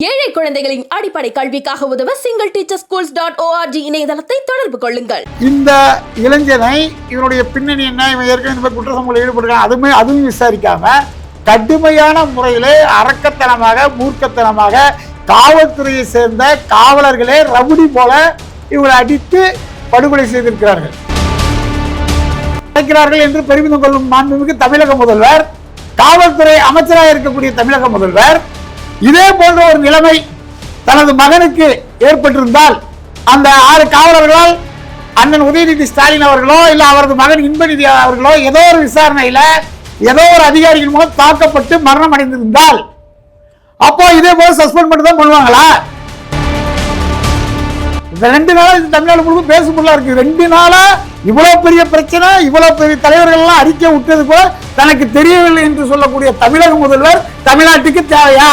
ஏழை குழந்தைகளின் அடிப்படை கல்விக்காக உதவ single teacher schools dot O R G இணையதளத்தை தொடர்பு கொள்ளுங்கள். இந்த இளைஞனை இவனுடைய பின்னணி என்ன இவன் ஏற்கனவே இந்த மாதிரி குற்ற சம்பவத்தில் அதுவுமே அதுவும் விசாரிக்காம கடுமையான முறையிலே அரக்கத்தனமாக மூர்க்கத்தனமாக காவல்துறையை சேர்ந்த காவலர்களே ரவுடி போல இவங்களை அடித்து படுகொலை செய்திருக்கிறார்கள். அழைக்கிறார்கள் என்று பெருமிதம் கொள்ளும் மாண்புமிகு தமிழக முதல்வர் காவல்துறை அமைச்சராக இருக்கக்கூடிய தமிழக முதல்வர் இதே போன்ற ஒரு நிலைமை தனது மகனுக்கு ஏற்பட்டிருந்தால் அந்த ஆறு காவலர்களால் அண்ணன் உதயநிதி ஸ்டாலின் அவர்களோ இல்லை அவரது மகன் இன்பநிதி அவர்களோ ஏதோ ஒரு விசாரணையில் ஏதோ ஒரு அதிகாரிகள் மூலம் தாக்கப்பட்டு மரணம் அடைந்திருந்தால் அப்போ இதே போல சஸ்பெண்ட் பண்ணி தான் பண்ணுவாங்களா? இந்த ரெண்டு நாளாக இது தமிழ்நாடு முழுக்க பேச பொருளா இருக்கு. ரெண்டு நாளா இவ்வளவு பெரிய பிரச்சனை இவ்வளவு பெரிய தலைவர்கள்லாம் அறிக்கை விட்டது போல தனக்கு தெரியவில்லை என்று சொல்லக்கூடிய தமிழக முதல்வர் தமிழ்நாட்டுக்கு தேவையா?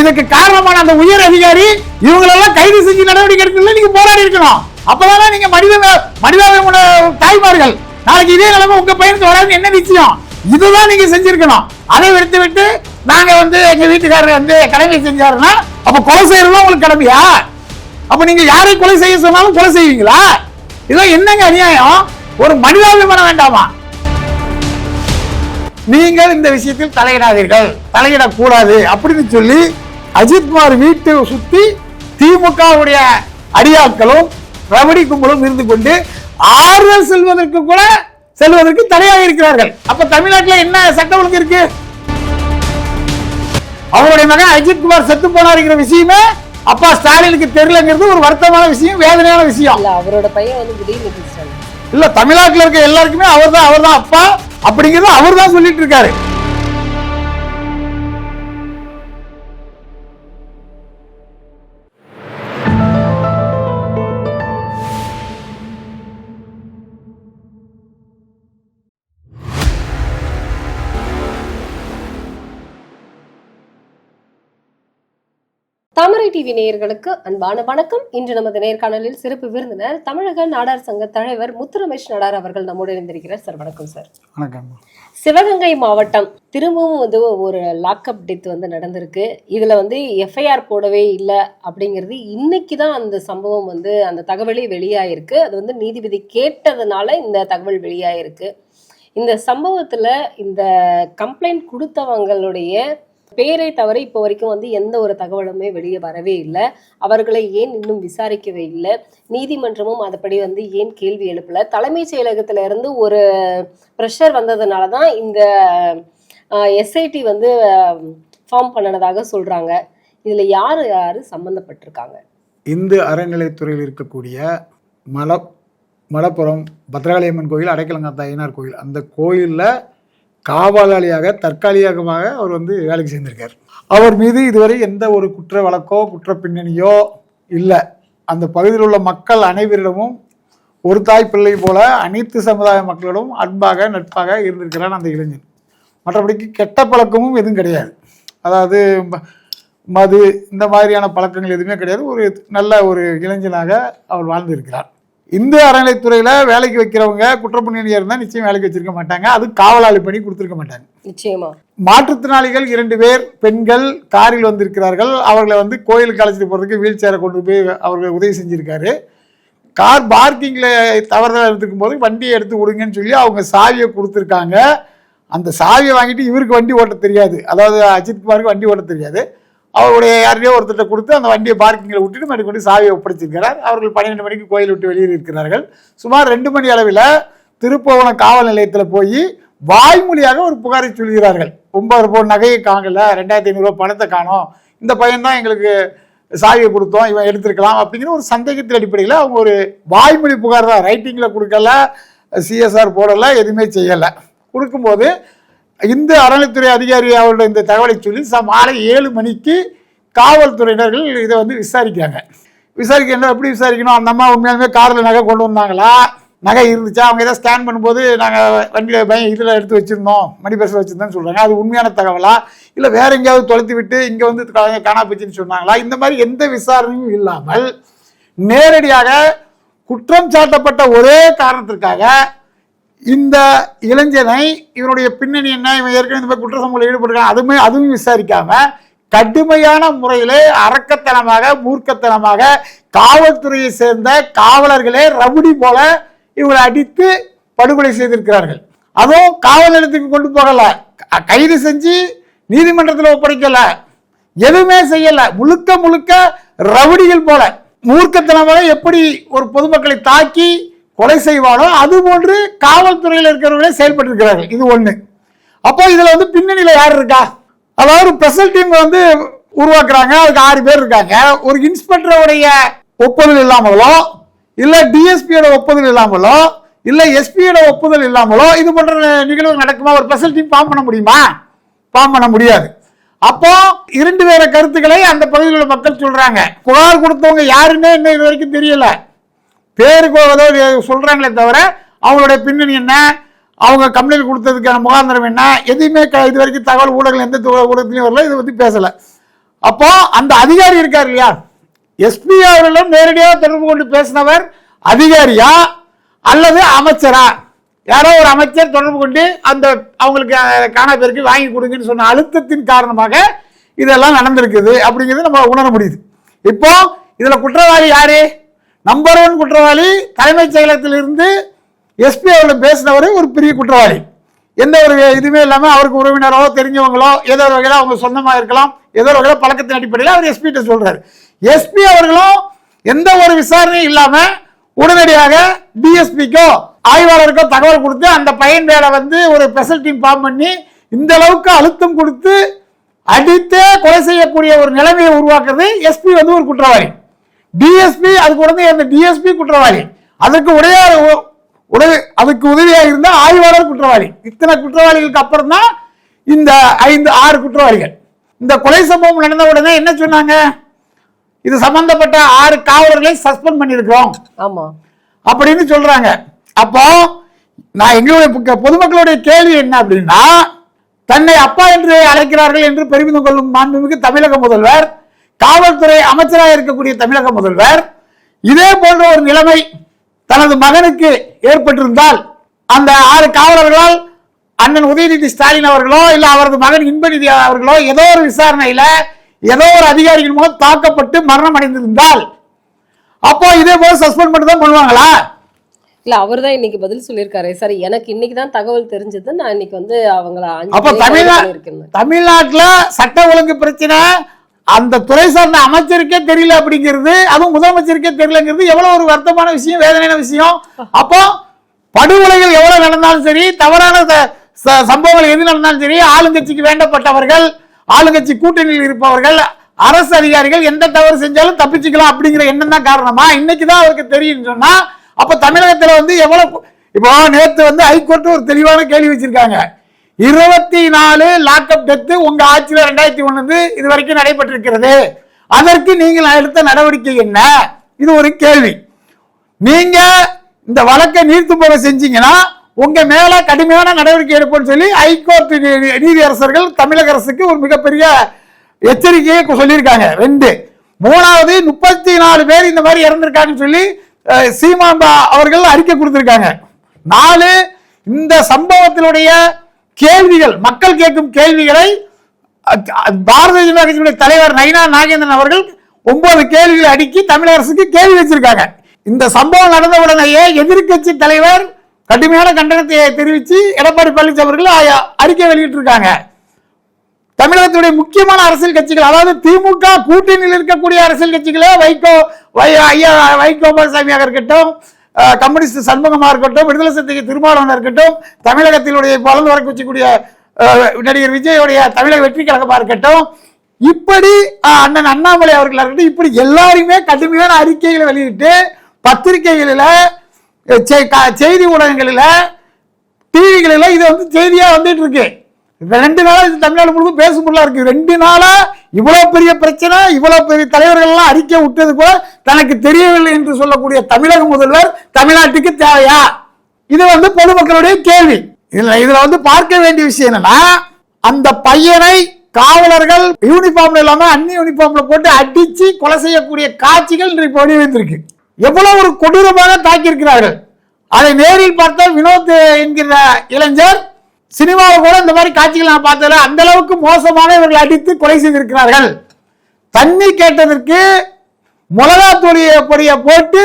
இதுக்கு காரணமான அந்த உயர் அதிகாரி இவங்களெல்லாம் கைது செஞ்சு நடவடிக்கை எடுக்கல நீங்க போராடி இருக்கணும். அப்பதானே நீங்க மனித மனிதாபிமான தாய்மார்கள். நாளைக்கு இதே நிலைமை உங்க பையனுக்கு வராது என்ன நிச்சயம்? இதுதான் நீங்க செஞ்சிருக்கணும். அதை விடுத்து விட்டு நாங்க வந்து எங்க வீட்டுக்காரர் வந்து கடமை செஞ்சாருன்னா அப்ப கொலை செய்யறதும் உங்களுக்கு கடமையா? அப்ப நீங்க யாரை கொலை செய்ய சொன்னாலும் கொலை செய்வீங்களா? இதெல்லாம் என்னங்க அநியாயம்? ஒரு மனிதாபிமானம் வேண்டாமா? நீங்கள் இந்த விஷயத்தில் தலையிடாதீர்கள். தலையிடக்கூடாது அப்படின்னு சொல்லி அஜித்குமார் வீட்டை சுத்தி திமுகவுடைய அடியாட்களும் ரவடி கும்பலும் இருந்து கொண்டு ஆறுதல் செல்வதற்கு கூட செல்வதற்கு தடையாக இருக்கிறார்கள். அப்ப தமிழ்நாட்டில் என்ன சட்டம் ஒழுங்கு இருக்கு? அவருடைய மகன் அஜித்குமார் செத்து போனாருங்கிற விஷயமே அப்பா ஸ்டாலினுக்கு தெரியலங்கிறது ஒரு வருத்தமான விஷயம் வேதனையான விஷயம். இல்ல அவரோட பையன் வந்து உதயநிதி ஸ்டாலின் இல்ல தமிழ்நாட்டுல இருக்க எல்லாருக்குமே அவர்தான் அவர்தான் அப்பா அப்படிங்கறத அவர் தான் சொல்லிட்டு இருக்காரு. டிவி நேயர்களுக்கு அன்பான வணக்கம். இன்று நமது நேர்காணலில் சிறப்பு விருந்தினர் தமிழக நாடார் சங்க தலைவர் முத்து ரமேஷ் நாடார் அவர்கள் நம்முடன் இருந்திருக்கிறார் சார் வணக்கம் சார். வணக்கம். சிவகங்கை மாவட்டம் திரும்பவும் வந்து ஒரு லாக்அப் டெத் வந்து நடந்திருக்கு. இதுல வந்து எஃப்ஐஆர் போடவே இல்லை அப்படிங்கிறது இன்னைக்கு தான் அந்த சம்பவம் வந்து அந்த தகவலே வெளியாயிருக்கு. அது வந்து நீதிபதி கேட்டதுனால இந்த தகவல் வெளியாயிருக்கு. இந்த சம்பவத்துல இந்த கம்ப்ளைண்ட் கொடுத்தவங்களுடைய பேரை தவிர இப்போ வரைக்கும் வந்து எந்த ஒரு தகவலுமே வெளியே வரவே இல்லை. அவர்களை ஏன் இன்னும் விசாரிக்கவே இல்லை? நீதிமன்றமும் அதுபடி வந்து ஏன் கேள்வி எழுப்பல? தலைமைச் செயலகத்துல இருந்து ஒரு ப்ரெஷர் வந்ததுனால தான் இந்த எஸ்ஐடி வந்து ஃபார்ம் பண்ணனதாக சொல்றாங்க. இதுல யாரு யாரு சம்பந்தப்பட்டிருக்காங்க? இந்து அறநிலைத்துறையில் இருக்கக்கூடிய மல மலப்புரம் பத்ரகாளியம்மன் கோயில் அடைக்கலங்காத்தா ஐயனார் கோயில். அந்த கோயிலில் காவலாளியாக தற்காலிகமாக அவர் வந்து வேலைக்கு சேர்ந்திருக்கார். அவர் மீது இதுவரை எந்த ஒரு குற்ற வழக்கோ குற்ற பின்னணியோ இல்லை. அந்த பகுதியில் உள்ள மக்கள் அனைவரிடமும் ஒரு தாய் பிள்ளை போல அனைத்து சமுதாய மக்களிடம் அன்பாக நட்பாக இருந்திருக்கிறான் அந்த இளைஞன். மற்றபடிக்கு கெட்ட பழக்கமும் எதுவும் கிடையாது. அதாவது மது இந்த மாதிரியான பழக்கங்கள் எதுவுமே கிடையாது. ஒரு நல்ல ஒரு இளைஞனாக அவர் வாழ்ந்திருக்கிறார். இந்து அறநிலைத்துறையில வேலைக்கு வைக்கிறவங்க குற்றப்பின்னணியாக இருந்தால் நிச்சயம் வேலைக்கு வச்சிருக்க மாட்டாங்க. அது காவலாளி பணி கொடுத்துருக்க மாட்டாங்க. நிச்சயமா. மாற்றுத்திறனாளிகள் இரண்டு பேர் பெண்கள் காரில் வந்திருக்கிறார்கள். அவர்களை வந்து கோயிலுக்கு அழைச்சிட்டு போகிறதுக்கு வீல் சேரை கொண்டு போய் அவர்கள் உதவி செஞ்சிருக்காரு. கார் பார்க்கிங்கில் தவறுதலாக எடுத்துக்கும் போது வண்டியை எடுத்து விடுங்கன்னு சொல்லி அவங்க சாவியை கொடுத்துருக்காங்க. அந்த சாவியை வாங்கிட்டு இவருக்கு வண்டி ஓட்ட தெரியாது. அதாவது அஜித்குமாருக்கு வண்டி ஓட்ட தெரியாது. அவருடைய யாரையோ ஒருத்தர்கிட்ட கொடுத்து அந்த வண்டியை பார்க்கிங்கில் விட்டுட்டு மறுபடியும் கொண்டு சாவியை ஒப்படைச்சிருக்கிறார். அவர்கள் பன்னிரெண்டு மணிக்கு கோயில் விட்டு வெளியில் இருக்கிறார்கள். சுமார் ரெண்டு மணி அளவில் திருப்போவன காவல் நிலையத்தில் போய் வாய்மொழியாக ஒரு புகாரை சொல்கிறார்கள். ஒன்பது பவுன் நகையை காணல ரெண்டாயிரத்தி ஐநூறுரூவா பணத்தை காணோம். இந்த பையன் தான் எங்களுக்கு சாவியை கொடுத்தோம் இவன் எடுத்திருக்கலாம் அப்படிங்கிற ஒரு சந்தேகத்தின் அடிப்படையில் அவங்க ஒரு வாய்மொழி புகார் தான் ரைட்டிங்கில் கொடுக்கல சிஎஸ்ஆர் போடலை எதுவுமே செய்யலை. கொடுக்கும்போது இந்த அறநிலைத்துறை அதிகாரி அவருடைய இந்த தகவலை சொல்லி ச- மாலை ஏழு மணிக்கு காவல்துறையினர்கள் இதை வந்து விசாரிக்கிறாங்க. என்ன எப்படி விசாரிக்கணும்? அந்த அம்மா உண்மையாலுமே காரில் நகை கொண்டு வந்தாங்களா? நகை இருந்துச்சா? அவங்க ஏதாவது ஸ்கேன் பண்ணும்போது நாங்கள் வண்டியில் பயம் இதில் எடுத்து வச்சுருந்தோம். மணி பர்ஸில் வச்சுருந்தோம்னு சொல்கிறாங்க அது உண்மையான தகவலா? இல்லை வேற எங்கேயாவது தொலைத்து விட்டு இங்கே வந்து காணா போச்சுன்னு சொன்னாங்களா? இந்த மாதிரி எந்த விசாரணையும் இல்லாமல் நேரடியாக குற்றம் சாட்டப்பட்ட ஒரே காரணத்திற்காக இந்த இளைஞனை இவனுடைய பின்னணி என்ன இவன் ஏற்கனவே இந்த மாதிரி குற்ற சம்பவத்தில் ஈடுபட்டிருக்கான் அதுமே அதுவும் விசாரிக்காம கடுமையான முறையிலே அரக்கத்தனமாக மூர்க்கத்தனமாக காவல்துறையை சேர்ந்த காவலர்களே ரவுடி போல இவங்களை அடித்து படுகொலை செய்திருக்கிறார்கள். அதுவும் காவல் நிலையத்துக்கு கொண்டு போகலை. கைது செஞ்சு நீதிமன்றத்தில் ஒப்படைக்கலை. எதுவுமே செய்யலை. முழுக்க முழுக்க ரவுடிகள் போல. மூர்க்கத்தனமாக எப்படி ஒரு பொதுமக்களை தாக்கி கொலை செய்வானோ அது போன்று காவல்துறையில் இருக்கிறவர்களே செயல்பட்டு இருக்கிறார்கள் இது ஒன்று அப்போ இதில் வந்து பின்னணியில் யார் இருக்கா? அதாவது ஸ்பெஷல் டீம் வந்து உருவாக்குறாங்க. அதுக்கு ஆறு பேர் இருக்காங்க. ஒரு இன்ஸ்பெக்டருடைய ஒப்புதல் இல்லாமலோ இல்லை டிஎஸ்பியோட ஒப்புதல் இல்லாமலோ இல்லை எஸ்பியோட ஒப்புதல் இல்லாமலோ இது போன்ற நிகழ்வு நடக்குமா? ஒரு ஸ்பெஷல் டீம் ஃபார்ம் பண்ண முடியுமா? ஃபார்ம் பண்ண முடியாது. அப்போ இரண்டு வேற கருத்துக்களை அந்த பகுதியில் உள்ள மக்கள் சொல்றாங்க. புகார் கொடுத்தவங்க யாருன்னே இன்னும் இது வரைக்கும் தெரியல. பேருக்கு ஏதோ சொல்கிறாங்களே தவிர அவங்களுடைய பின்னணி என்ன? அவங்க கம்ப்ளைண்ட் கொடுத்ததுக்கான முகாந்திரம் என்ன? எதையுமே க- இது வரைக்கும் தகவல் ஊடகங்கள் எந்த ஊடகத்துலையும் வரல இதை பற்றி பேசலை. அப்போ அந்த அதிகாரி இருக்கார் இல்லையா? எஸ்பி அவர்களும் நேரடியாக தொடர்பு கொண்டு பேசினவர் அதிகாரியா அல்லது அமைச்சரா? யாரோ ஒரு அமைச்சர் தொடர்பு கொண்டு அந்த அவங்களுக்கு அஹ், காணா பேருக்கு வாங்கி கொடுங்கன்னு சொன்ன அழுத்தத்தின் காரணமாக இதெல்லாம் நடந்திருக்குது அப்படிங்கிறது நம்ம உணர முடியுது. இப்போ இதில் குற்றவாளி யாரு? நம்பர் ஒன் குற்றவாளி தலைமைச் செயலகத்திலிருந்து எஸ்பி அவர்கள் பேசினவர் ஒரு பெரிய குற்றவாளி. எந்த ஒரு இதுவுமே இல்லாமல் அவருக்கு உறவினரோ தெரிஞ்சவங்களோ ஏதோ ஒரு வகையில் அவங்க சொந்தமாக இருக்கலாம் ஏதோ ஒரு வகையில் பழக்கத்தின் அடிப்படையில் அவர் எஸ்பிகிட்ட சொல்கிறார் எஸ்பி அவர்களும் எந்த ஒரு விசாரணையும் இல்லாமல் உடனடியாக டிஎஸ்பிக்கோ ஆய்வாளருக்கோ தகவல் கொடுத்து அந்த பையன் வேலை வந்து ஒரு ஸ்பெஷல் டீம் ஃபார்ம் பண்ணி இந்த அளவுக்கு அழுத்தம் கொடுத்து அடித்தே கொலை செய்யக்கூடிய ஒரு நிலைமையை உருவாக்குறது எஸ்பி வந்து ஒரு குற்றவாளி. டிஎஸ்பி அதுக்கு உடனே அந்த டிஎஸ்பி குற்றவாளி. அதற்கு உடைய உதவி அதுக்கு உதவியாக இருந்த ஆய்வாளர் குற்றவாளி. இத்தனை குற்றவாளிகளுக்கு அப்புறம் தான் இந்த ஐந்து ஆறு குற்றவாளிகள். இந்த கொலை சம்பவம் நடந்த உடனே என்ன சொன்னாங்க? இது சம்பந்தப்பட்ட ஆறு காவலர்களை சஸ்பெண்ட் பண்ணியிருக்கிறோம். ஆமா. அப்படின்னு சொல்றாங்க. அப்போ நான் எங்களுடைய பொதுமக்களுடைய கேள்வி என்ன அப்படின்னா தன்னை அப்பா என்று அழைக்கிறார்கள் என்று பெருமிதம் கொள்ளும் மாண்புமிகு தமிழக முதல்வர் காவல்துறை அமைச்சராக இருக்கக்கூடிய தமிழக முதல்வர் இதே போன்ற ஒரு நிலைமை தனது மகனுக்கு ஏற்பட்டிருந்தால் அந்த ஆறு காவலர்களால் அண்ணன் உதயநிதி ஸ்டாலின் அவர்களோ இல்ல அவரது மகன் இன்பநிதி அவர்களோ ஏதோ ஒரு விசாரணையில ஏதோ ஒரு அதிகாரிகள் மூலம் தாக்கப்பட்டு மரணம் அடைந்திருந்தால் அப்போ இதே போல சஸ்பெண்ட் பண்ணி தான் பண்ணுவாங்களா இல்ல அவர் தான் இன்னைக்கு பதில் சொல்லியிருக்காரு. சார் எனக்கு இன்னைக்கு தான் தகவல் தெரிஞ்சது. நான் இன்னைக்கு வந்து அவங்கள அப்ப பேரை தமிழ்நா கைது பண்ணியிருக்கேன்னு. தமிழ்நாட்டுல சட்ட ஒழுங்கு பிரச்சனை அந்த துறை சார்ந்த அமைச்சருக்கே தெரியல அப்படிங்கிறது அதுவும் முதலமைச்சருக்கே தெரியலங்கிறது எவ்வளவு ஒரு வருத்தமான விஷயம் வேதனையான விஷயம். அப்போ படுகொலைகள் எவ்வளவு நடந்தாலும் சரி தவறான ச- சம்பவங்கள் எது நடந்தாலும் சரி ஆளுங்கட்சிக்கு வேண்டப்பட்டவர்கள் ஆளுங்கட்சி கூட்டணியில் இருப்பவர்கள் அரசு அதிகாரிகள் எந்த தவறு செஞ்சாலும் தப்பிச்சுக்கலாம் அப்படிங்கிற எண்ணம் தான் காரணமா? இன்னைக்கு தான் அவருக்கு தெரியும் சொன்னா அப்ப தமிழகத்துல வந்து எவ்வளவு இப்போ நேற்று வந்து ஹைகோர்ட் ஒரு தெளிவான கேள்வி வச்சிருக்காங்க. இருபத்தி நாலு லாக்அப் டெத்து உங்க ஆட்சியில் ரெண்டாயிரத்தி ஒன்று இது வரைக்கும் நடைபெற்றிருக்கிறது. அதற்கு நீங்கள் எடுத்த நடவடிக்கை என்ன? இது ஒரு கேள்வி. நீங்க இந்த வழக்கை நீர்த்து போக செஞ்சீங்கன்னா உங்க மேல கடுமையான நடவடிக்கை எடுப்போம்னு சொல்லி ஹைகோர்ட் நீ- நீதியரசர்கள் தமிழக அரசுக்கு ஒரு மிகப்பெரிய எச்சரிக்கையை சொல்லியிருக்காங்க. ரெண்டு மூணாவது முப்பத்தி நாலு பேர் இந்த மாதிரி இறந்திருக்காங்கன்னு சொல்லி அஹ், சீமான் அவர்கள் அறிக்கை கொடுத்திருக்காங்க. நாலு இந்த சம்பவத்தினுடைய கேள்விகள் மக்கள் கேட்கும் கேள்விகளை பாரதிய ஜனதா கட்சியுடைய தலைவர் நயினா நாகேந்திரன் அவர்கள் ஒன்பது கேள்விகளை அடுக்கி தமிழக அரசுக்கு கேள்வி வச்சிருக்காங்க. இந்த சம்பவம் நடந்த உடனேயே எதிர்க்கட்சி தலைவர் கடுமையான கண்டனத்தை தெரிவித்து எடப்பாடி பழனிசாமி அவர்கள் அறிக்கை வெளியிட்டிருக்காங்க. தமிழகத்துடைய முக்கியமான அரசியல் கட்சிகள் அதாவது திமுக கூட்டணியில் இருக்கக்கூடிய அரசியல் கட்சிகளே வைகோ வை ஐயா வைகோபாலசாமியாக இருக்கட்டும் கம்யூனிஸ்ட் சண்முகமாக இருக்கட்டும் விடுதலை சிறுத்தைகள் திருமாவளவன் இருக்கட்டும் தமிழகத்தினுடைய வளர்ந்து வர வச்சுக்கூடிய நடிகர் விஜயோடைய தமிழக வெற்றி கழகமாக இருக்கட்டும் இப்படி அண்ணன் அண்ணாமலை அவர்கள் இருக்கட்டும் இப்படி எல்லாருமே கடுமையான அறிக்கைகளை வெளியிட்டு பத்திரிகைகளில் செய்தி ஊடகங்களில் டிவிகளில் இது வந்து செய்தியாக வந்துட்டு இருக்கு. ரெண்டு நாளாக இது தமிழ்நாடு முழுவதும் பேசு பொருளாக இருக்குது ரெண்டு நாளாக இவ்வளோ பெரிய பிரச்சனை இவ்வளோ பெரிய தலைவர்கள்லாம் அறிக்கை விட்டது கூட தனக்கு தெரியவில்லை என்று சொல்லக்கூடிய தமிழக முதல்வர் தமிழ்நாட்டுக்கு தேவையா? இது வந்து பொதுமக்களுடைய கேள்வி. இதில் இதில் வந்து பார்க்க வேண்டிய விஷயம் என்னன்னா அந்த பையனை காவலர்கள் யூனிஃபார்ம்ல இல்லாமல் அன்னி யூனிஃபார்ம்ல போட்டு அடித்து கொலை செய்யக்கூடிய காட்சிகள் இன்றைக்கு வெளிவந்திருக்கு எவ்வளோ ஒரு கொடூரமாக தாக்கியிருக்கிறார்கள். அதை நேரில் பார்த்த வினோத் என்கிற இளைஞர் சினிமாவில் கூட இந்த மாதிரி காட்சிகள் நான் பார்த்ததில்ல. அந்த அளவுக்கு மோசமான இவர்கள் அடித்து கொலை செய்திருக்கிறார்கள். தண்ணி கேட்டதற்கு மிளகா தூளிய பொடிய போட்டு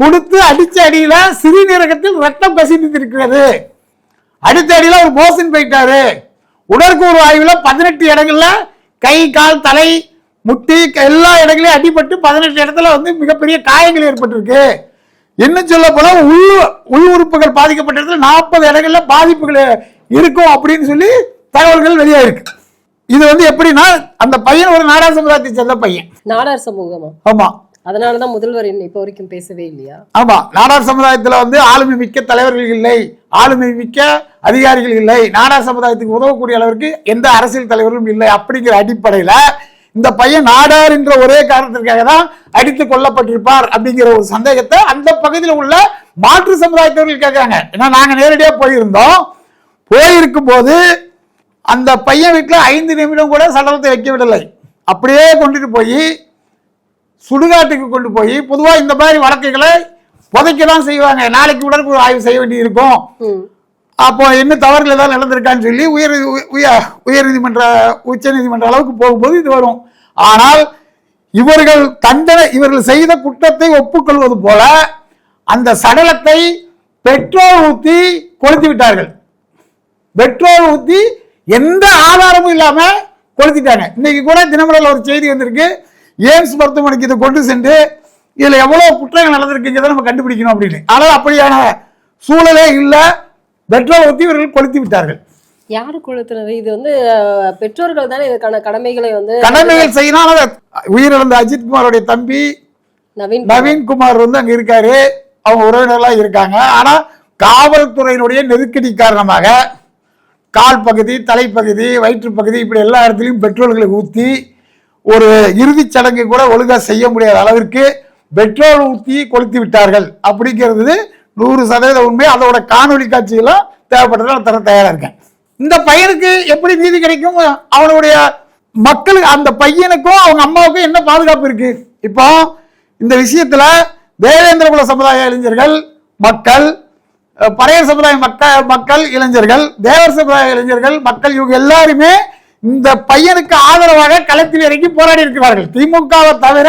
கொடுத்து அடிச்ச அடியில சிறுநீரகத்தில் ரத்தம் கசிந்திருக்கிறது. அடுத்த அடியில் ஒரு மோசன் போயிட்டாரு. உடற்கூறு ஆய்வில் பதினெட்டு இடங்கள்ல கை கால் தலை முட்டி எல்லா இடங்களையும் அடிபட்டு பதினெட்டு இடத்துல வந்து மிகப்பெரிய காயங்கள் ஏற்பட்டிருக்கு. இன்னும் சொல்ல போனால் உள் உள் உறுப்புகள் பாதிக்கப்பட்ட இடத்துல நாற்பது இடங்கள்ல பாதிப்புகள் இருக்கும் அப்படின்னு சொல்லி தகவல்கள் வெளியாயிருக்கு இது வந்து எப்படின்னா அந்த பையன் ஒரு நாடா சமுதாயத்தை சேர்ந்த பையன். நாடார் சமூகமா? ஆமா. அதனாலதான் முதல்வர் இப்ப வரைக்கும் பேசவே இல்லையா? ஆமா. நாடார் சமுதாயத்துல வந்து ஆளுமை மிக்க தலைவர்கள் இல்லை ஆளுமை மிக்க அதிகாரிகள் இல்லை நாடார் சமுதாயத்துக்கு உதவக்கூடிய அளவிற்கு எந்த அரசியல் தலைவர்களும் இல்லை அப்படிங்கிற அடிப்படையில இந்த பையன் நாடார் என்ற ஒரே காரணத்திற்காக தான் அடித்து கொல்லப்பட்டிருப்பார் அப்படிங்கிற ஒரு சந்தேகத்தை அந்த பகுதியில் உள்ள மாற்று சமுதாயத்தவர்கள் கேட்கறாங்க ஏன்னா நாங்க நேரடியா போயிருந்தோம். போயிருக்கும் போது அந்த பையன் வீட்டில் ஐந்து நிமிடம் கூட சடலத்தை வைக்க விடலை. அப்படியே கொண்டுட்டு போய் சுடுகாட்டுக்கு கொண்டு போய் பொதுவா இந்த மாதிரி வழக்குகளை புதைக்க தான் செய்வாங்க. நாளைக்கு உடற்குழு ஆய்வு செய்ய வேண்டி இருக்கும். அப்போ என்ன தவறுகள் ஏதாவது நடந்திருக்கான்னு சொல்லி உயர் உயர் உயர்நீதிமன்ற உச்ச நீதிமன்ற அளவுக்கு போகும்போது இது வரும். ஆனால் இவர்கள் தண்டனை இவர்கள் செய்த குற்றத்தை ஒப்புக்கொள்வது போல அந்த சடலத்தை பெட்ரோல் ஊத்தி கொளுத்தி விட்டார்கள். பெட்ரோல் ஊத்தி எந்த ஆதாரமும் இல்லாம கொளுத்திட்டாங்க. இன்னைக்கு கூட தினமலர்ல ஒரு செய்தி வந்திருக்கு. எய்ம்ஸ் மருத்துவமனைக்கு இதை கொண்டு சென்று இதுல எவ்வளவு குற்றங்கள் நடந்திருக்குங்கிறத நம்ம கண்டுபிடிக்கணும் அப்படின்னு. ஆனால் அப்படியான சூழலே இல்ல. பெட்ரோல் ஊத்தி இவர்கள் கொளுத்தி விட்டார்கள். யாரு கொளுத்துனது? இது வந்து பெற்றோர்கள் தானே இதுக்கான கடமைகளை வந்து கடமைகள் செய்யணும் உயிரிழந்த அஜித் குமாரோடைய தம்பி நவீன் நவீன்குமார் வந்து அங்க இருக்காரு. அவங்க உறவினர்லாம் இருக்காங்க. ஆனா காவல்துறையினுடைய நெருக்கடி காரணமாக கால் பகுதி தலைப்பகுதி வயிற்றுப்பகுதி இப்படி எல்லா இடத்துலையும் பெட்ரோல்களை ஊற்றி ஒரு இறுதிச் சடங்கு கூட ஒழுங்காக செய்ய முடியாத அளவிற்கு பெட்ரோல் ஊற்றி கொளுத்தி விட்டார்கள். அப்படிங்கிறது நூறு சதவீத உண்மை. அதோட காணொளி காட்சிகளும் தேவைப்பட்டதால் தர தயாராக இருக்கேன். இந்த பையனுக்கு எப்படி நீதி கிடைக்கும்? அவனுடைய மக்களுக்கு அந்த பையனுக்கும் அவங்க அம்மாவுக்கும் என்ன பாதுகாப்பு இருக்கு? இப்போ இந்த விஷயத்துல தேவேந்திரகுல சமுதாய இளைஞர்கள் மக்கள் பழைய சமுதாய மக்கள் மக்கள் இளைஞர்கள் தேவர் சமுதாய இளைஞர்கள் மக்கள் இவங்க எல்லாருமே இந்த பையனுக்கு ஆதரவாக களத்தில் இறங்கி போராடி இருக்கிறார்கள். திமுகவை தவிர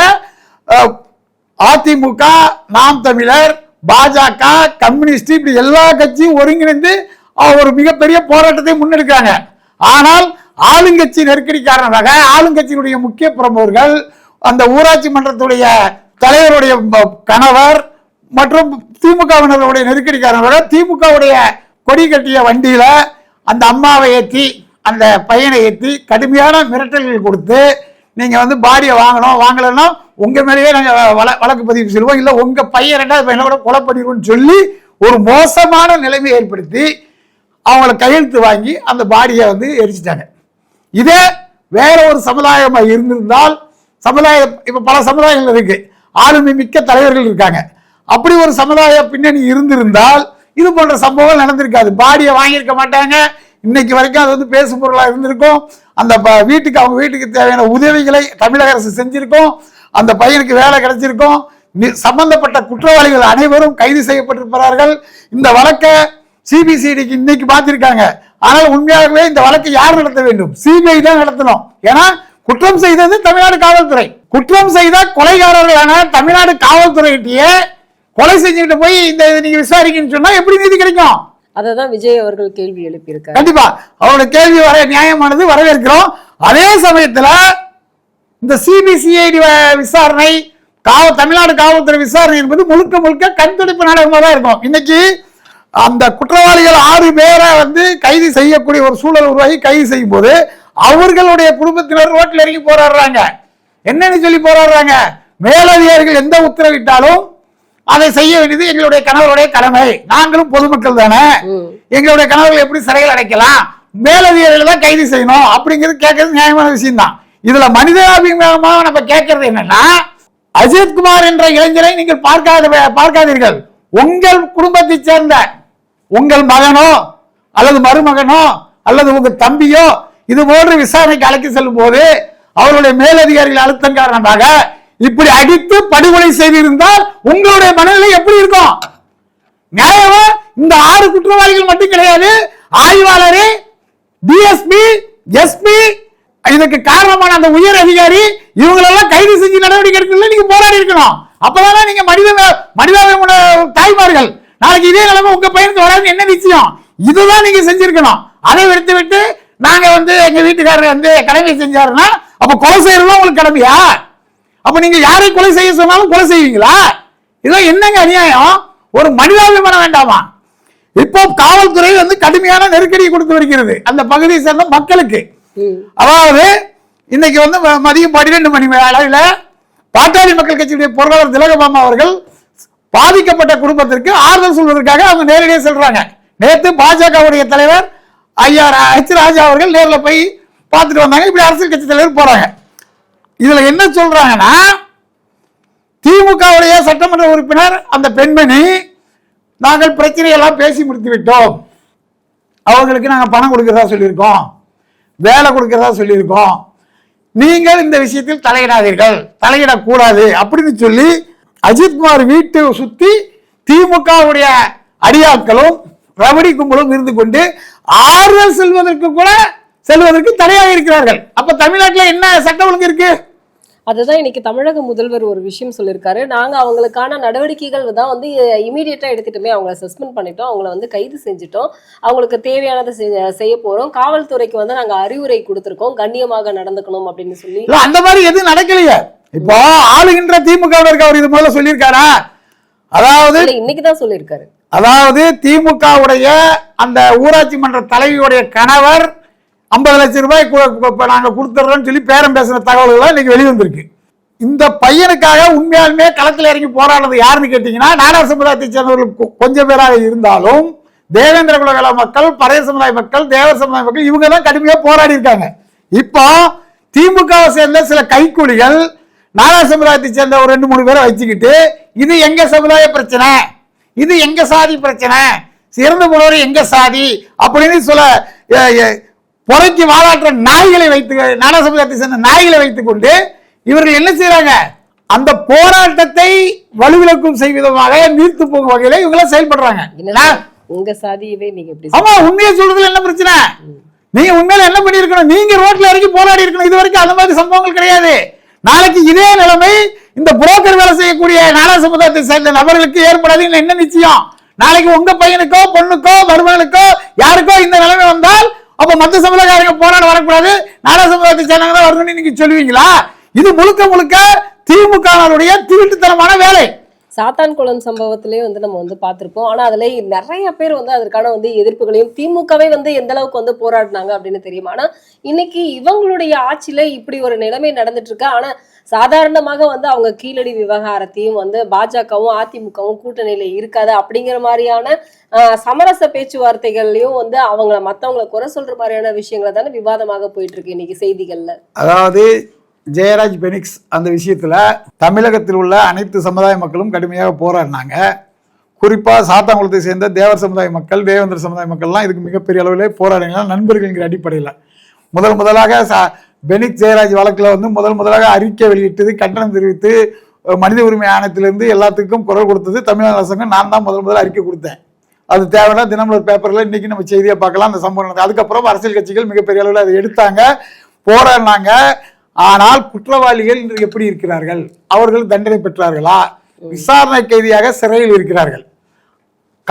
அதிமுக நாம் தமிழர் பாஜக கம்யூனிஸ்ட் இப்படி எல்லா கட்சியும் ஒருங்கிணைந்து ஒரு மிகப்பெரிய போராட்டத்தை முன்னெடுக்கிறாங்க. ஆனால் ஆளுங்கட்சி நெருக்கடி காரணமாக ஆளுங்கட்சியினுடைய முக்கிய பிரமுகர்கள் அந்த ஊராட்சி மன்றத்துடைய தலைவருடைய கணவர் மற்றும் திமுகவினருடைய நெருக்கடி திமுகவுடைய கொடி கட்டிய வண்டியில் அந்த அம்மாவை ஏற்றி அந்த பையனை ஏற்றி கடுமையான மிரட்டல்கள் கொடுத்து நீங்கள் வந்து பாடியை வாங்கணும் வாங்கலைன்னா உங்கள் மேலேயே நாங்கள் வள வழக்கு பதிவு செய்வோம். இல்லை உங்கள் பையன் ரெண்டாவது பையனை கூட கொலை பண்ணிடுவோம்னு சொல்லி ஒரு மோசமான நிலைமை ஏற்படுத்தி அவங்கள கையெழுத்து வாங்கி அந்த பாடியை வந்து எரிச்சிட்டாங்க. இதே வேற ஒரு சமுதாயமாக இருந்திருந்தால் சமுதாய இப்போ பல சமுதாயங்கள் இருக்குது ஆளுமை மிக்க தலைவர்கள் இருக்காங்க. அப்படி ஒரு சமுதாய பின்னணி இருந்திருந்தால் இது போன்ற சம்பவங்கள் நடந்திருக்காது. பாடியை வாங்கியிருக்க மாட்டாங்க. இன்னைக்கு வரைக்கும் அது வந்து பேசு பொருளாக இருந்திருக்கும். அந்த ப- வீட்டுக்கு அவங்க வீட்டுக்கு தேவையான உதவிகளை தமிழக அரசு செஞ்சிருக்கும். அந்த பையனுக்கு வேலை கிடைச்சிருக்கும். சம்பந்தப்பட்ட குற்றவாளிகள் அனைவரும் கைது செய்யப்பட்டிருப்பார்கள் இந்த வழக்கை சிபிசிடிக்கு இன்னைக்கு பார்த்திருக்காங்க ஆனால் உண்மையாகவே இந்த வழக்கை யார் நடத்த வேண்டும்? சிபிஐ தான் நடத்தணும். ஏன்னா குற்றம் செய்தது தமிழ்நாடு காவல்துறை. குற்றம் செய்த கொலைகாரர்களான தமிழ்நாடு காவல்துறையிட்டே கொலை செஞ்சுக்கிட்டு போய் இந்த நீங்க விசாரிக்கணும்னு சொன்னா எப்படி நீதி கிடைக்கும்? அதை தான் விஜய் அவர்கள் கேள்வி எழுப்பியிருக்காரு. கண்டிப்பா. அவரோட கேள்வி வர நியாயமானது வரவேற்கிறோம். அதே சமயத்துல இந்த சிபிசிஐடி விசாரணை காவ தமிழ்நாடு காவல்துறை விசாரணை என்பது முழுக்க முழுக்க கண்துடைப்பு நாடகமாக தான் இருக்கும். இன்னைக்கு அந்த குற்றவாளிகள் ஆறு பேரை வந்து கைது செய்யக்கூடிய ஒரு சூழல் உருவாகி கைது செய்யும் போது அவர்களுடைய குடும்பத்தினர் ரோட்ல இறங்கி போராடுறாங்க. என்னன்னு சொல்லி போராடுறாங்க. மேலதிகாரிகள் எந்த உத்தரவிட்டாலும் அதை செய்ய வேண்டியது எங்களுடைய கணவருடைய கடமை. நாங்களும் பொதுமக்கள் தானே. எங்களுடைய கணவர்கள் எப்படி சிறையில் அடைக்கலாம்? மேலதிகாரிகளை தான் கைது செய்யணும். அப்படிங்கிறது கேட்கறது நியாயமான விஷயம் தான் இதுல மனிதாபிமானமா நம்ம கேட்கறது என்னன்னா அஜித் குமார் என்ற இளைஞரை நீங்கள் பார்க்காத பார்க்காதீர்கள். உங்கள் குடும்பத்தைச் சேர்ந்த உங்கள் மகனோ அல்லது மருமகனோ அல்லது உங்க தம்பியோ இது போன்று விசாரணைக்கு அழைத்து செல்லும் போது அவருடைய மேலதிகாரிகள் அழுத்தம் காரணமாக இப்படி அடித்து படுகொலை செய்திருந்தால் உங்களுடைய மனநிலை எப்படி இருக்கும்? நியாயமா? இந்த ஆறு குற்றவாளிகள் மட்டும் கிடையாது. ஆய்வாளர் டிஎஸ்பி எஸ்பி இதுக்கு காரணமான அந்த உயர் அதிகாரி இவங்களெல்லாம் கைது செஞ்சு நடவடிக்கை எடுக்கல நீங்க போராடி இருக்கணும். அப்பதானே நீங்க மனித மனிதாபிமான தாய்மார்கள். நாளைக்கு இதே நிலைமை உங்க பையனுக்கு வராது என்ன நிச்சயம்? இதுதான் நீங்க செஞ்சிருக்கணும். அதை விடுத்து விட்டு நாங்க வந்து எங்க வீட்டுக்காரர் வந்து கடமை செஞ்சாருன்னா அப்ப கொலை செய்யறதும் உங்களுக்கு கடமையா? அப்ப நீங்க யாரை கொலை செய்ய சொன்னாலும் கொலை செய்வீங்களா? இதெல்லாம் என்னங்க அநியாயம்? ஒரு மனிதாபிமானம் வேண்டாமா? இப்போ காவல்துறை வந்து கடுமையான நெருக்கடியை கொடுத்து வருகிறது. அந்த பகுதியை சேர்ந்த மக்களுக்கு. அதாவது இன்னைக்கு வந்து மதியம் பன்னிரெண்டு மணி அளவில் பாட்டாளி மக்கள் கட்சியுடைய பொருளாளர் திலகபாமா அவர்கள் பாதிக்கப்பட்ட குடும்பத்திற்கு ஆறுதல் சொல்வதற்காக அவங்க நேரடியாக செல்றாங்க. நேற்று பாஜகவுடைய தலைவர் ஐயா ஹெச் ராஜா அவர்கள் நேரில் போய் பார்த்துட்டு வந்தாங்க. இப்படி அரசியல் கட்சி தலைவர் போறாங்க. இதுல என்ன சொல்றாங்கன்னா திமுகவுடைய சட்டமன்ற உறுப்பினர் அந்த பெண்மணி நாங்கள் பிரச்சனையெல்லாம் பேசி முடித்து விட்டோம் அவங்களுக்கு நாங்கள் பணம் கொடுக்கிறதா சொல்லியிருக்கோம். வேலை கொடுக்கிறதா சொல்லியிருக்கோம். நீங்கள் இந்த விஷயத்தில் தலையிடாதீர்கள். தலையிடக்கூடாது அப்படின்னு சொல்லி அஜித்குமார் வீட்டை சுற்றி திமுகவுடைய அடியாக்களும் ரவடி கும்பலும் இருந்து கொண்டு ஆறுதல் செல்வதற்கு கூட செல்வதற்கு தடையாக இருக்கிறார்கள். அப்ப தமிழ்நாட்டில் என்ன சட்டம் ஒழுங்கு இருக்கு? அதுதான் இன்னைக்கு தமிழக முதல்வர் ஒரு விஷயம் சொல்லியிருக்காரு. நாங்க அவங்களுக்கான நடவடிக்கைகள் தான் வந்து இமீடியட்டா எடுத்துட்டுமே அவங்கள சஸ்பெண்ட் பண்ணிட்டோம். அவங்கள வந்து கைது செஞ்சுட்டோம். அவங்களுக்கு தேவையானதை செய்ய போறோம். காவல்துறைக்கு வந்து நாங்க அறிவுரை கொடுத்திருக்கோம். கண்ணியமாக நடந்துக்கணும் அப்படின்னு சொல்லி. அந்த மாதிரி எதுவும் நடக்கலையே. இப்போ ஆளுகின்ற திமுக அவர் இது முதல்ல சொல்லியிருக்காரா? அதாவது இல்ல, இன்னைக்குதான் சொல்லியிருக்காரு. அதாவது திமுகவுடைய அந்த ஊராட்சி மன்ற தலைவியுடைய கணவர் ஐம்பது லட்சம் ரூபாய் நாங்கள் கொடுத்துட்றோம்னு சொல்லி பேரம் பேசின தகவல்கள்லாம் இன்னைக்கு வெளிவந்திருக்கு இந்த பையனுக்காக உண்மையாலுமே களத்தில் இறங்கி போராடுறது யாருன்னு கேட்டிங்கன்னா நாடார் சமுதாயத்தை சேர்ந்தவர்கள் கொஞ்சம் பேராக இருந்தாலும் தேவேந்திர குலகல மக்கள் பழைய சமுதாய மக்கள் தேவர் சமுதாய மக்கள் இவங்க தான் கடுமையாக போராடி இருக்காங்க. இப்போ திமுகவை சேர்ந்த சில கைக்கூலிகள் நாடார் சமுதாயத்தை சேர்ந்த ஒரு ரெண்டு மூணு பேரை வச்சுக்கிட்டு இது எங்க சமுதாய பிரச்சனை? இது எங்க சாதி பிரச்சனை? சிறந்த போனவர் எங்க சாதி? அப்படின்னு சொல்ல புறைக்கு வாழாற்ற நாய்களை வைத்து நாடா சமுதாயத்தை சேர்ந்த நாய்களை வைத்துக் கொண்டு இவர்கள் என்ன செய்றாங்க? அந்த போராட்டத்தை வலுவிலக்கும் செய்யும் விதமாக நீர்த்து போகும் வகையில இவங்க செயல்படுறாங்க. உங்க சாதியவே நீங்க ஆமா உண்மையை சொல்றதுல என்ன பிரச்சனை? நீங்க உண்மையில என்ன பண்ணிருக்கணும் நீங்க ரோட்ல இறங்கி போராடி இருக்கணும். இது வரைக்கும் அந்த மாதிரி சம்பவங்கள் கிடையாது. நாளைக்கு இதே நிலைமை இந்த புரோக்கர் வேலை செய்யக்கூடிய நாடா சமுதாயத்தை சேர்ந்த நபர்களுக்கு ஏற்படாது. என்ன நிச்சயம்? நாளைக்கு உங்க பையனுக்கோ பொண்ணுக்கோ மருமகனுக்கோ யாருக்கோ இந்த நிலைமை வந்தால் அப்ப மத்த சமுதாயக்காரங்க போராட வரக்கூடாது. நாடா சமுதாயத்தை சேர்ந்தவங்க தான் வரணும்னு நீங்க சொல்லுவீங்களா? இது முழுக்க முழுக்க திமுகவினருடைய திருட்டுத்தனமான வேலை. சாத்தான்குளம் சம்பவத்திலே வந்து நம்ம வந்து பார்த்திருப்போம். ஆனா அதில் நிறைய பேர் வந்து அதற்கான வந்து எதிர்ப்புகளையும் திமுகவே வந்து எந்த அளவுக்கு வந்து போராடினாங்க அப்படின்னு தெரியும்? ஆனா இன்னைக்கு இவங்களுடைய ஆட்சியில் இப்படி ஒரு நிலைமை நடந்துட்டு இருக்கு ஆனா சாதாரணமாக வந்து அவங்க கீழடி விவகாரத்தையும் வந்து பாஜகவும் அதிமுகவும் கூட்டணியில இருக்காது அப்படிங்கிற மாதிரியான ஆஹ், சமரச பேச்சுவார்த்தைகள்லயும் வந்து அவங்கள மத்தவங்களை குறை சொல்ற மாதிரியான விஷயங்களை தானே விவாதமாக போயிட்டு இருக்கு இன்னைக்கு செய்திகள்ல. அதாவது ஜெயராஜ் பெனிக்ஸ் அந்த விஷயத்தில் தமிழகத்தில் உள்ள அனைத்து சமுதாய மக்களும் கடுமையாக போராடினாங்க. குறிப்பாக சாத்தாங்குளத்தை சேர்ந்த தேவர் சமுதாய மக்கள் தேவேந்திர சமுதாய மக்கள்லாம் இதுக்கு மிகப்பெரிய அளவிலே போராடினாங்க. நண்பர்கள்ங்கிற அடிப்படையில். முதல் முதலாக சா பெனிக் ஜெயராஜ் வழக்கில் வந்து முதல் முதலாக அறிக்கை வெளியிட்டது கண்டனம் தெரிவித்து மனித உரிமை ஆணையத்திலிருந்து எல்லாத்துக்கும் குரல் கொடுத்தது தமிழ்நாடு அரசாங்கம். நான் தான் முதல் முதல்ல அறிக்கை கொடுத்தேன். அது தேவைன்னா தினமலர் பேப்பரில் இன்னைக்கு நம்ம செய்தியை பார்க்கலாம் அந்த சம்பவம் நடந்தது. அதுக்கப்புறம் அரசியல் கட்சிகள் மிகப்பெரிய அளவில் அதை எடுத்தாங்க போராடினாங்க. ஆனால் குற்றவாளிகள் இன்று எப்படி இருக்கிறார்கள்? அவர்கள் தண்டனை பெற்றார்களா? விசாரணை கைதியாக சிறையில் இருக்கிறார்கள்.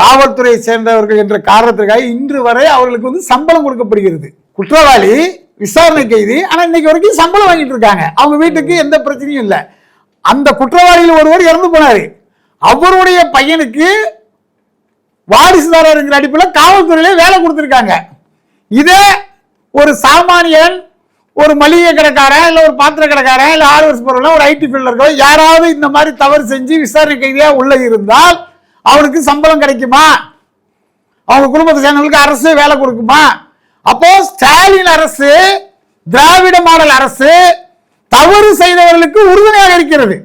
காவல்துறையை சேர்ந்தவர்கள் என்ற காரணத்திற்காக இன்று வரை அவர்களுக்கு வந்து சம்பளம் கொடுக்கப்படுகிறது. குற்றவாளி விசாரணை கைதி ஆனால் இன்னைக்கு வரைக்கும் சம்பளம் வாங்கிட்டு இருக்காங்க. அவங்க வீட்டுக்கு எந்த பிரச்சனையும் இல்லை. அந்த குற்றவாளியில் ஒருவர் இறந்து போனாரு. அவருடைய பையனுக்கு வாரிசுதாரர் என்கிற அடிப்பில் காவல்துறையில வேலை கொடுத்துருக்காங்க. இதே ஒரு சாமானியன் ஒரு மளிகை கடைக்காரன் இல்லை ஒரு பாத்திர கடைக்காரன் இல்லை ஆறு வருஷம் பொருள் ஒரு ஐடி ஃபீல்டில் யாராவது இந்த மாதிரி தவறு செஞ்சு விசாரணை கைதியாக உள்ளே இருந்தால் அவனுக்கு சம்பளம் கிடைக்குமா? அவங்க குடும்பத்தை சேர்ந்தவங்களுக்கு அரசு வேலை கொடுக்குமா? அப்போ ஸ்டாலின் அரசு திராவிட மாடல் அரசு தவறு செய்தவர்களுக்கு உறுதுணையாக இருக்கிறது.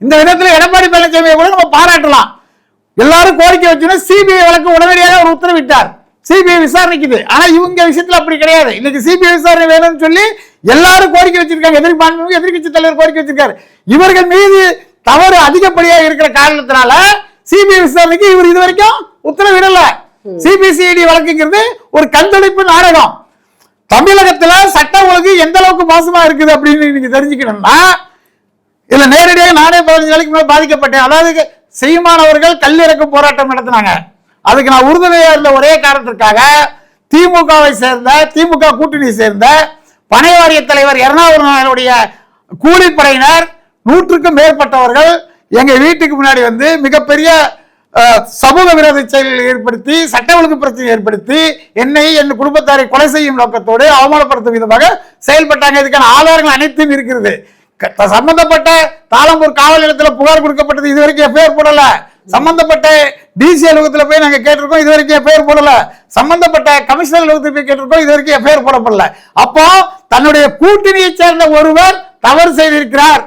இந்த விதத்தில் எடப்பாடி பழனிசாமியை கூட நம்ம பாராட்டலாம். எல்லாரும் கோரிக்கை வச்சுன்னா சிபிஐ வழக்கு உடனடியாக அவர் உத்தரவிட்டார். சிபிஐ விசாரணைக்குது. ஆனா இவங்க விஷயத்துல அப்படி கிடையாது. இன்னைக்கு சிபிஐ விசாரணை வேணும்னு சொல்லி எல்லாரும் கோரிக்கை வச்சிருக்காங்க. எதிர்ப்பு எதிர்க்கட்சி தலைவர் கோரிக்கை வச்சிருக்காரு. இவர்கள் மீது தவறு அதிகப்படியாக இருக்கிற காரணத்தினால சிபிஐ விசாரணைக்கு இவர் இது வரைக்கும் உத்தரவிடல சிபிசிஐடி வழக்குங்கிறது ஒரு கண்துடைப்பு நாடகம். தமிழகத்துல சட்ட ஒழுங்கு எந்த அளவுக்கு மோசமா இருக்குது அப்படின்னு நீங்க தெரிஞ்சுக்கணும்னா இதுல நேரடியாக நானே பதினஞ்சு நாளைக்கு மேல பாதிக்கப்பட்டேன். அதாவது செய்யுமானவர்கள் கல்லிறக்கு போராட்டம் நடத்தினாங்க. அதுக்கு நான் உறுதுணையா இருந்த ஒரே காரணத்திற்காக திமுகவை சேர்ந்த திமுக கூட்டணியை சேர்ந்த பனை வாரிய தலைவர் எர்ணாகுளனுடைய கூலிப்படையினர் நூற்றுக்கும் மேற்பட்டவர்கள் எங்க வீட்டுக்கு முன்னாடி வந்து மிகப்பெரிய சமூக விரோத செயல்களை ஏற்படுத்தி சட்ட ஒழுங்கு பிரச்சனை ஏற்படுத்தி என்னை என் குடும்பத்தாரை கொலை செய்யும் நோக்கத்தோடு அவமானப்படுத்தும் விதமாக செயல்பட்டாங்க. இதுக்கான ஆதாரங்கள் அனைத்தும் இருக்கிறது. சம்பந்தப்பட்ட தாளம்பூர் காவல் நிலையத்தில் புகார் கொடுக்கப்பட்டது இது வரைக்கும் எஃப்ஐஆர் போடல. சம்பந்தப்பட்ட டிசி அலுவலகத்தில் போய் நாங்கள் கேட்டிருக்கோம் இது வரைக்கும் எஃப்ஐஆர் போடல. சம்பந்தப்பட்ட கமிஷனர் அலுவலகத்தில் போய் கேட்டிருக்கோம் இது வரைக்கும் எஃப்ஐஆர் போடப்படல. அப்போ தன்னுடைய கூட்டணியை சேர்ந்த ஒருவர் தவறு செய்திருக்கிறார்.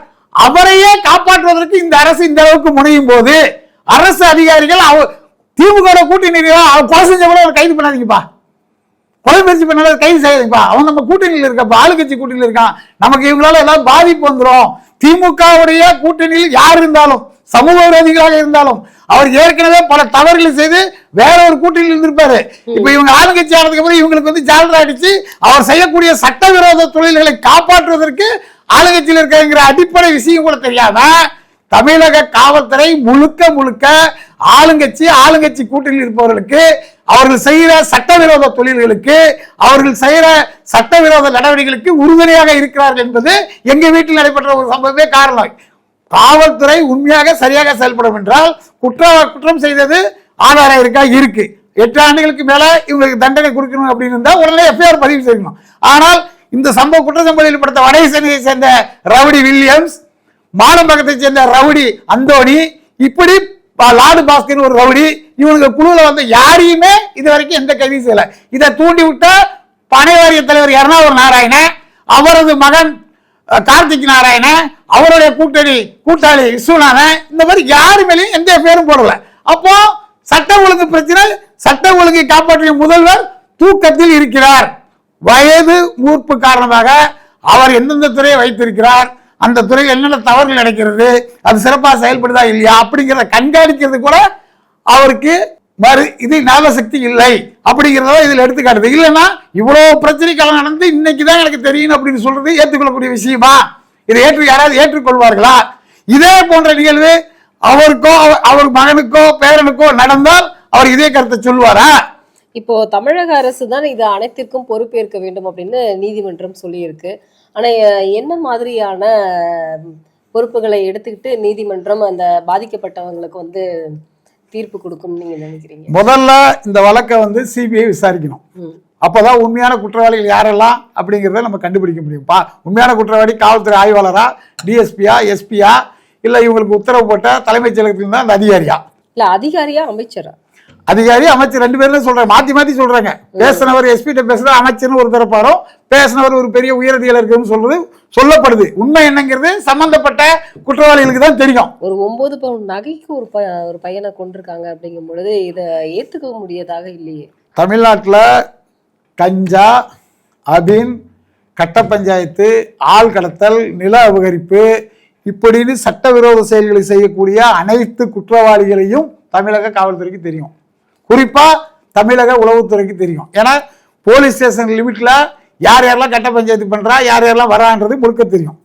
அவரையே காப்பாற்றுவதற்கு இந்த அரசு இந்த அளவுக்கு முனையும் போது அரசு அதிகாரிகள் அவ திமுக கூட்டணி அவர் கொலை செஞ்சவங்கள அவர் கைது பண்ணாதீங்கப்பா. கொலை முயற்சி பண்ணாத கைது செய்யாதீங்கப்பா. அவன் நம்ம கூட்டணியில் இருக்கப்பா ஆளுங்கட்சி கூட்டணியில் இருக்கான். நமக்கு இவங்களால ஏதாவது பாதிப்பு வந்துடும் திமுகவுடைய கூட்டணியில் யார் இருந்தாலும் சமூக விரோதிகளாக இருந்தாலும் அவர் ஏற்கனவே பல தவறுகளை செய்து வேற ஒரு கூட்டணியில் இருந்திருப்பாரு. இப்ப இவங்க ஆளுங்கட்சி ஆனதுக்கு அப்புறம் இவங்களுக்கு வந்து ஜாலர் அடிச்சு அவர் செய்யக்கூடிய சட்டவிரோத தொழில்களை காப்பாற்றுவதற்கு ஆளுங்கட்சியில் இருக்கிறங்கிற அடிப்படை விஷயம் கூட தெரியாம தமிழக காவல்துறை முழுக்க முழுக்க ஆளுங்கட்சி ஆளுங்கட்சி கூட்டணியில் இருப்பவர்களுக்கு அவர்கள் செய்கிற சட்டவிரோத தொழில்களுக்கு அவர்கள் செய்கிற சட்டவிரோத நடவடிக்கைகளுக்கு உறுதுணையாக இருக்கிறார்கள் என்பது எங்க வீட்டில் நடைபெற்ற ஒரு சம்பவமே காரணம். காவல்துறை உண்மையாக சரியாக செயல்படும் என்றால் குற்ற குற்றம் செய்தது ஆதாரம் இருக்கா? இருக்கு. எட்டு ஆண்டுகளுக்கு மேல இவங்களுக்கு தண்டனை கொடுக்கணும் அப்படின்னு இருந்தா உடனே எஃப்ஐஆர் பதிவு செய்யணும். ஆனால் இந்த சம்பவ குற்ற சம்பவத்தில் படுத்த வடசென்னையை சேர்ந்த ரவுடி வில்லியம்ஸ் மானம்பகத்தை சேர்ந்த ரவுடி அந்தோணி இப்படி ப- லாடு பாஸ்கர் ஒரு ரவுடி இவனுக்கு குழுவில் வந்து யாரையுமே இது வரைக்கும் எந்த கைதியும் செய்யல. இதை தூண்டி விட்ட பனை வாரிய தலைவர் எர்ணாவூர் நாராயணன் அவரது மகன் கார்த்திக் நாராயண அவருடைய கூட்டணி கூட்டாளி விஸ்வநாதன் இந்த மாதிரி யாரு மேலேயும் எந்த பேரும் போடல. அப்போ சட்ட ஒழுங்கு பிரச்சனை சட்ட ஒழுங்கை காப்பாற்றிய முதல்வர் தூக்கத்தில் இருக்கிறார். வயது மூர்ப்பு காரணமாக அவர் எந்தெந்த துறையை வைத்திருக்கிறார் அந்த துறையில் என்னென்ன தவறுகள் நடக்கிறது அது சிறப்பாக செயல்படுதா இல்லையா அப்படிங்கிறத கண்காணிக்கிறது கூட அவருக்கு மறு இது ஞாபகசக்தி இல்லை அப்படிங்கிறத இதில் எடுத்துக்காட்டுது. இல்லைன்னா இவ்வளோ பிரச்சனைக்காலம் நடந்து இன்னைக்கு தான் எனக்கு தெரியும் அப்படின்னு சொல்றது ஏற்றுக்கொள்ளக்கூடிய விஷயமா? இதை ஏற்று யாராவது ஏற்றுக்கொள்வார்களா? இதே போன்ற நிகழ்வு அவருக்கோ அவர் மகனுக்கோ பேரனுக்கோ நடந்தால் அவர் இதே கருத்தை சொல்வாரா இப்போ தமிழக அரசு தான் இது அனைத்திற்கும் பொறுப்பேற்க வேண்டும் அப்படின்னு நீதிமன்றம் சொல்லியிருக்கு. ஆனா என்ன மாதிரியான பொறுப்புகளை எடுத்துக்கிட்டு நீதிமன்றம் அந்த பாதிக்கப்பட்டவங்களுக்கு வந்து தீர்ப்பு கொடுக்கும்னு நீங்க நினைக்கிறீங்க? முதல்ல இந்த வழக்கை வந்து சிபிஐ விசாரிக்கணும். அப்பதான் உண்மையான குற்றவாளிகள் யாரெல்லாம் அப்படிங்கிறத நம்ம கண்டுபிடிக்க முடியும்ப்பா உண்மையான குற்றவாளி காவல்துறை ஆய்வாளரா டிஎஸ்பியா எஸ்பியா இல்ல இவங்களுக்கு உத்தரவு போட்ட தலைமைச் செயலகத்தில் தான் அந்த அதிகாரியா? இல்ல அதிகாரியா அமைச்சரா? அதிகாரி அமைச்சர் ரெண்டு பேரும் சொல்றாங்க. மாத்தி மாத்தி சொல்றாங்க. பேசினவர் எஸ்பி பேசுற அமைச்சர்னு ஒரு தரப்பாரும் பேசினவர் ஒரு பெரிய உயரதிகாரி இருக்குன்னு சொல்றது சொல்லப்படுது. உண்மை என்னங்கிறது சம்பந்தப்பட்ட குற்றவாளிகளுக்கு தான் தெரியும். ஒரு ஒன்பது பவுன் நகைக்கு ஒரு ஒரு பையனை கொண்டிருக்காங்க அப்படிங்கும் பொழுது இதை ஏத்துக்க முடியதாக இல்லையே. தமிழ்நாட்டில் கஞ்சா அபின் கட்ட பஞ்சாயத்து ஆள் கடத்தல் நில அபகரிப்பு இப்படின்னு சட்டவிரோத செயல்களை செய்யக்கூடிய அனைத்து குற்றவாளிகளையும் தமிழக காவல்துறைக்கு தெரியும். குறிப்பாக தமிழக உளவுத்துறைக்கு தெரியும். ஏன்னா போலீஸ் ஸ்டேஷன் லிமிட்டில் யார் யாரெல்லாம் கட்ட பஞ்சாயத்து பண்ணுறா யார் யாரெல்லாம் வரான்றது முழுக்க தெரியும்.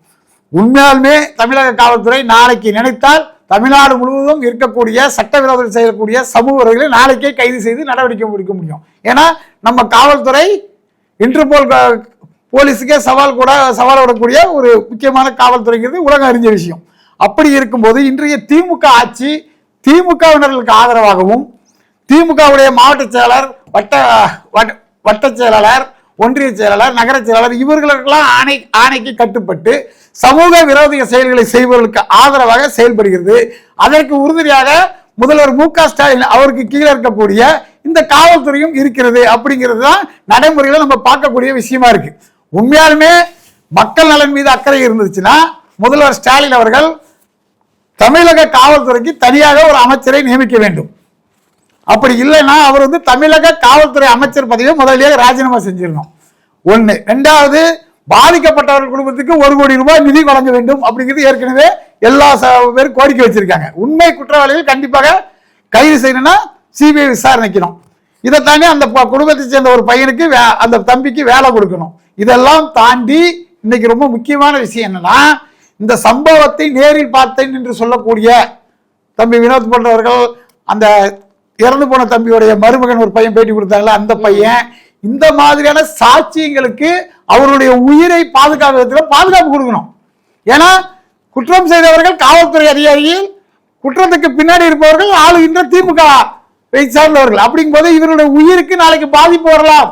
உண்மையாலுமே தமிழக காவல்துறை நாளைக்கு நினைத்தால் தமிழ்நாடு முழுவதும் இருக்கக்கூடிய சட்டவிரோதம் செய்யக்கூடிய சமூக நாளைக்கே கைது செய்து நடவடிக்கை முடிக்க முடியும். ஏன்னா நம்ம காவல்துறை இன்டர்போல் போலீஸுக்கே சவால் கூட சவால் விடக்கூடிய ஒரு முக்கியமான காவல்துறைங்கிறது உலகம் அறிஞ்ச விஷயம். அப்படி இருக்கும்போது இன்றைய திமுக ஆட்சி திமுகவினர்களுக்கு ஆதரவாகவும் திமுகவுடைய மாவட்ட செயலர் வட்ட வட்ட- வட்டச் செயலாளர் ஒன்றிய செயலாளர் நகர செயலாளர் இவர்களுக்கெல்லாம் ஆணை ஆணைக்கு கட்டுப்பட்டு சமூக விரோத செயல்களை செய்பவர்களுக்கு ஆதரவாக செயல்படுகிறது. அதற்கு உறுதுணையாக முதல்வர் மு க ஸ்டாலின் அவருக்கு கீழே இருக்கக்கூடிய இந்த காவல்துறையும் இருக்கிறது அப்படிங்கிறது தான் நடைமுறையில் நம்ம பார்க்கக்கூடிய விஷயமா இருக்கு. உண்மையாலுமே மக்கள் நலன் மீது அக்கறை இருந்துச்சுன்னா முதல்வர் ஸ்டாலின் அவர்கள் தமிழக காவல்துறைக்கு தனியாக ஒரு அமைச்சரை நியமிக்க வேண்டும். அப்படி இல்லைன்னா அவர் வந்து தமிழக காவல்துறை அமைச்சர் பதவியை முதலியாக ராஜினாமா செஞ்சிடணும். ஒன்று ரெண்டாவது பாதிக்கப்பட்டவர்கள் குடும்பத்துக்கு ஒரு கோடி ரூபாய் நிதி வழங்க வேண்டும் அப்படிங்கிறது ஏற்கனவே எல்லா ச- பேரும் கோரிக்கை வச்சிருக்காங்க. உண்மை குற்றவாளிகள் கண்டிப்பாக கைது செய்யணும்னா சிபிஐ விசாரணைக்கணும். இதை தாண்டி அந்த ப- குடும்பத்தை சேர்ந்த ஒரு பையனுக்கு வே- அந்த தம்பிக்கு வேலை கொடுக்கணும். இதெல்லாம் தாண்டி இன்னைக்கு ரொம்ப முக்கியமான விஷயம் என்னன்னா இந்த சம்பவத்தை நேரில் பார்த்தேன் என்று சொல்லக்கூடிய தம்பி வினோத் போன்றவர்கள் அந்த இறந்து போன தம்பியுடைய மருமகன் ஒரு பையன் பேட்டி கொடுத்தாங்களே? அந்த பையன் இந்த மாதிரியான சாட்சியங்களுக்கு அவருடைய உயிரை பாதுகாக்கிறதுல பாதுகாப்பு கொடுக்கணும். ஏன்னா குற்றம் செய்தவர்கள் காவல்துறை அதிகாரிகள் குற்றத்துக்கு பின்னாடி இருப்பவர்கள் ஆளுகின்ற திமுக சார்ந்தவர்கள். அப்படிங்கும்போது இவருடைய உயிருக்கு நாளைக்கு பாதிப்பு வரலாம்.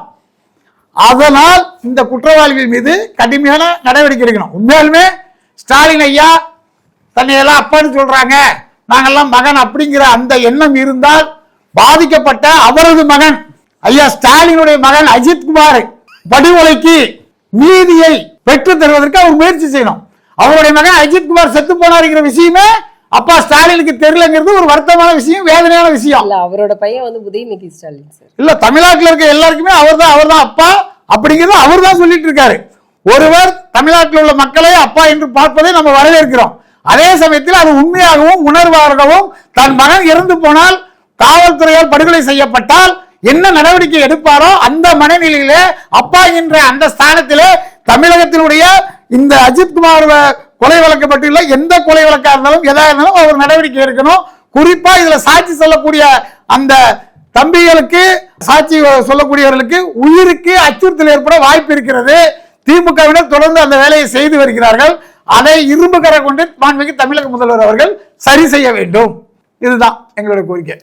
அதனால் இந்த குற்றவாளிகள் மீது கடுமையான நடவடிக்கை எடுக்கணும். உண்மையாலுமே ஸ்டாலின் ஐயா தன்னை எல்லாம் அப்பான்னு சொல்றாங்க. நாங்கெல்லாம் மகன் அப்படிங்கிற அந்த எண்ணம் இருந்தால் பாதிக்கப்பட்ட அவரது மகன் ஐயா ஸ்டாலினுடைய மகன் அஜித் குமார் படுகொலைக்கு நீதியை பெற்று தருவதற்கு அவர் முயற்சி செய்யணும் அவருடைய மகன் அஜித் குமார் செத்து போனாருங்கிற விஷயமே அப்பா ஸ்டாலினுக்கு தெரியலங்கிறது ஒரு வருத்தமான விஷயம் வேதனையான விஷயம். இல்ல அவரோட பையன் வந்து உதயநிதி ஸ்டாலின் சார். இல்ல தமிழ்நாட்டில் இருக்க எல்லாருக்குமே அவர்தான் அவர்தான் அப்பா அப்படிங்கிறது அவர் தான் சொல்லிட்டு இருக்காரு. ஒருவர் தமிழ்நாட்டில் உள்ள மக்களை அப்பா என்று பார்ப்பதை நம்ம வரவேற்கிறோம். அதே சமயத்தில் அது உண்மையாகவும் உணர்வாகவும் தன் மகன் இறந்து போனால் காவல்துறையால் படுகொலை செய்யப்பட்டால் என்ன நடவடிக்கை எடுப்பாரோ அந்த மனநிலையிலே அப்பா என்ற அந்த ஸ்தானத்திலே தமிழகத்தினுடைய இந்த அஜித் குமார் வழக்கு கொலை இல்லை எந்த கொலை வழக்கா இருந்தாலும் எதா இருந்தாலும் அவர் நடவடிக்கை எடுக்கணும். குறிப்பா இதுல சாட்சி சொல்லக்கூடிய அந்த தம்பிகளுக்கு சாட்சி சொல்லக்கூடியவர்களுக்கு உயிருக்கு அச்சுறுத்தல் ஏற்பட வாய்ப்பு இருக்கிறது. திமுகவினர் தொடர்ந்து அந்த வேலையை செய்து வருகிறார்கள். அதை இரும்பு கரை கொண்டு மாண்புமிகு தமிழக முதல்வர் அவர்கள் சரி செய்ய வேண்டும். இதுதான் எங்களுடைய கோரிக்கை.